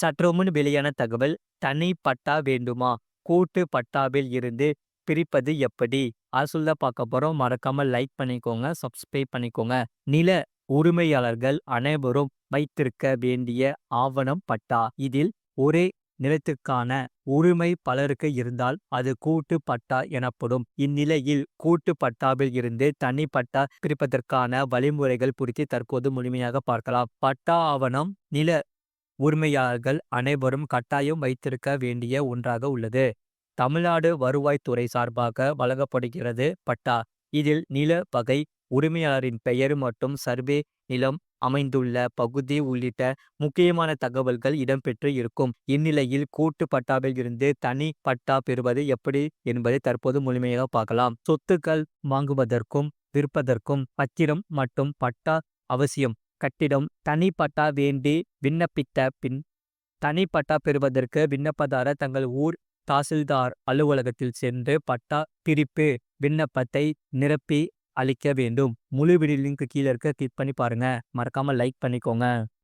சற்றுமுன் வெளியான தகவல் தனி பட்டா வேண்டுமா? கூட்டு பட்டாவில் இருந்து பிரிப்பது எப்படி? அரசுல பார்க்க போறோம். மறக்காம லைக் பண்ணிக்கோங்க சப்ஸ்கிரைப் பண்ணிக்கோங்க. நில உரிமையாளர்கள் அனைவரும் வைத்திருக்க வேண்டிய ஆவணம் பட்டா. இதில் ஒரே நிலத்திற்கான உரிமை பலருக்கு இருந்தால் அது கூட்டு பட்டா எனப்படும். இந்நிலையில் கூட்டு பட்டாவில் இருந்து தனி பட்டா பிரிப்பதற்கான வழிமுறைகள் குறித்து தற்போது முழுமையாக பார்க்கலாம். பட்டா ஆவணம் நில உரிமையாளர்கள் அனைவரும் கட்டாயம் வைத்திருக்க வேண்டிய ஒன்றாக உள்ளது. தமிழ்நாடு வருவாய்த்துறை சார்பாக வழங்கப்படுகிறது பட்டா. இதில் நில வகை உரிமையாளரின் பெயர் மற்றும் சர்வே நிலம் அமைந்துள்ள பகுதி உள்ளிட்ட முக்கியமான தகவல்கள் இடம்பெற்று இருக்கும். இந்நிலையில் கூட்டு பட்டாவில் இருந்து தனி பட்டா பெறுவது எப்படி என்பதை தற்போது முழுமையாக பார்க்கலாம். சொத்துக்கள் வாங்குவதற்கும் விற்பதற்கும் பத்திரம் மற்றும் பட்டா அவசியம். கட்டிடம் தனி பட்டா வேண்டி விண்ணப்பித்த பின் தனி பட்டா பெறுவதற்கு விண்ணப்பதாரர் தங்கள் ஊர் தாசில்தார் அலுவலகத்தில் சென்று பட்டா பிரிப்பு விண்ணப்பத்தை நிரப்பி அளிக்க வேண்டும். முழு வீடியோ லிங்க் கீழே இருக்க கிளிக் பண்ணி பாருங்க. மறக்காம லைக் பண்ணிக்கோங்க.